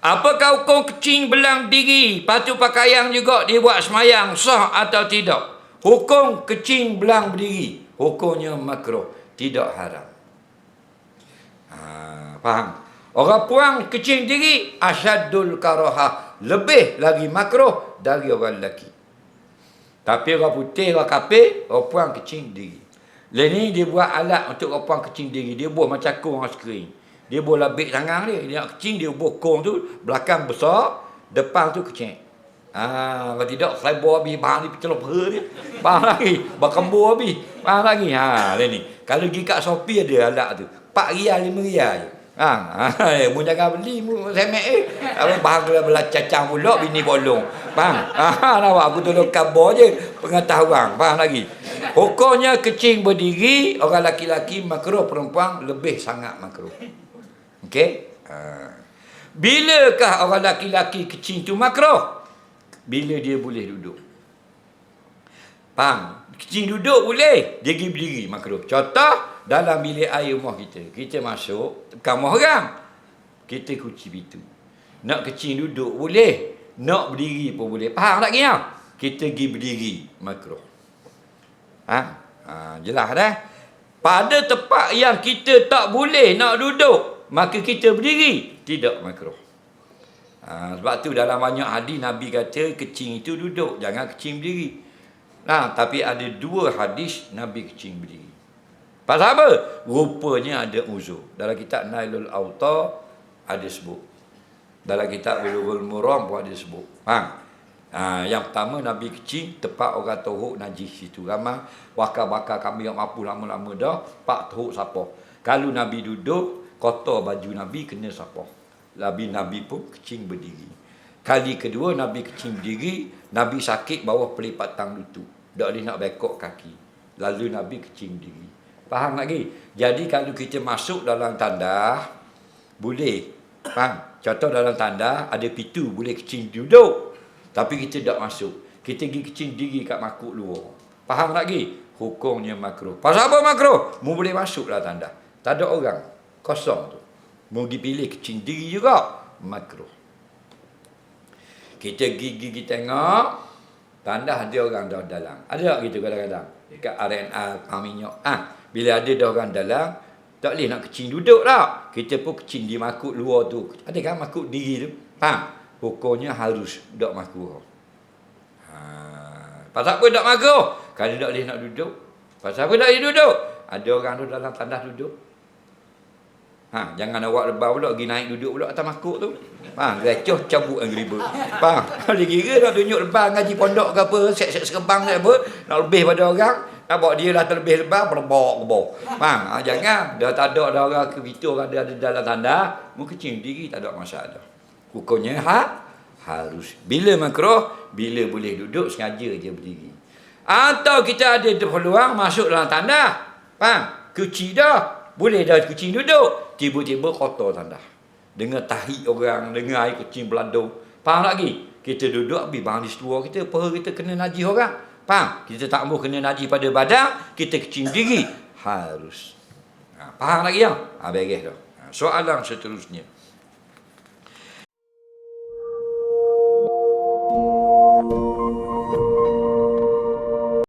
Apakah hukum kecing belang diri? Patu pakaian juga dia buat semayang sah atau tidak? Hukum kecing belang berdiri. Hukumnya makruh. Tidak haram. Ha, faham? Orang puang kecing diri asyadul karaha. Lebih lagi makruh dari orang lelaki. Tapi orang putih, orang kapir, orang puang kecing diri. Lain ni dia buat alat untuk orang puang kecing diri. Dia buat macam kong skrin. Dia boleh labik tangan dia. Dia nak kecing, dia bokong tu. Belakang besar. Depan tu kecing. Ha, kalau tidak, selebor habis. Bahan ni pecelop her dia. Bahan lagi. Berkembur habis. Bahan lagi. Ha, ni. Kalau pergi kat Shopee ada alat tu. 4 rial, 5 rial. Ha, ha, mu jangan beli mu semek eh. Apa bahan kena belah cacang pula bini bolong. Faham? Ha, nampak aku tolong kabar je pengetahuan. Faham lagi? Hukumnya kecing berdiri, orang laki-laki makruh, perempuan lebih sangat makruh. Okey? Ha. Bilakah orang laki-laki kecing tu makruh? Bila dia boleh duduk. Faham? Kecing duduk boleh, dia pergi berdiri makruh. Contoh, dalam bilik air rumah kita. Kita masuk, kamar orang. Kita kunci pintu. Nak kecing duduk boleh. Nak berdiri pun boleh. Faham tak kira? Kita pergi berdiri makruh. Ha? ha jelas dah. Pada tempat yang kita tak boleh nak duduk, maka kita berdiri. Tidak makruh. Ha, sebab tu dalam banyak hadis Nabi kata kecing itu duduk, jangan kecing berdiri. Nah, tapi ada dua hadis Nabi kecing berdiri. Pasal apa? Rupanya ada uzur. Dalam kitab Nailul Auta ada sebut. Dalam kitab Bulughul Muram pun ada sebut. Ha? Ha, yang pertama Nabi kecing tempat orang tohuk najis situ ramai bakar-bakar kami yang mampu lama-lama dah pak tohuk siapa kalau Nabi duduk kotor baju Nabi kena siapa Nabi Nabi pun kecing berdiri kali kedua Nabi kecing berdiri Nabi sakit bawah pelipat tang lutut tak boleh nak bekok kaki lalu Nabi kecing berdiri faham lagi jadi kalau kita masuk dalam tanda boleh faham contoh dalam tanda ada pintu boleh kecing duduk tapi kita tak masuk. Kita pergi kecil diri kat makuk luar. Faham lagi? Hukumnya makruh. Pasal apa makruh? Mu boleh masuk lah tanda. Tak ada orang. Kosong tu. Mu pergi pilih kecil diri juga. Makruh. Kita gigi kita tengok. Tanda ada orang dah dalam. Ada tak gitu kadang-kadang? Dekat RNA minyak. Ah, bila ada dah orang dalam. Tak boleh nak kecil duduk tak? Kita pun kecil di makuk luar tu. Ada kan makuk diri tu? Faham? Hukumnya harus dok makruh. Ha, pasal apa dok makruh? Kalau dok boleh nak duduk. Pasal apa tak boleh duduk? Ada orang tu dalam tandas duduk. Ha, jangan awak lebah pula pergi naik duduk pula atas makuk tu. Ha, gacoh cabut yang riba. Faham? Dia kira nak tunjuk lebah ngaji pondok ke apa, set-set sekembang ke apa, nak lebih pada orang, nak bawa dia lah terlebih lebah, berbawak ke bawah. Faham? Ha, jangan. Dah tak ada dah orang ke Vito ada ada dalam tanda, mu kecil diri tak ada masalah. Hukumnya ha, harus. Bila makruh, bila boleh duduk, sengaja je berdiri. Atau kita ada peluang masuk dalam tanda. Faham? Kuci dah. Boleh dah kucing duduk. Tiba-tiba kotor tanda. Dengar tahi orang, dengar air kucing beladung. Faham lagi? Kita duduk, habis bang di setua kita, peha kita kena najis orang. Faham? Kita tak mahu kena najis pada badan, kita kecing diri. Harus. Ha, faham lagi ya? Ha, beres dah. Ha, soalan seterusnya.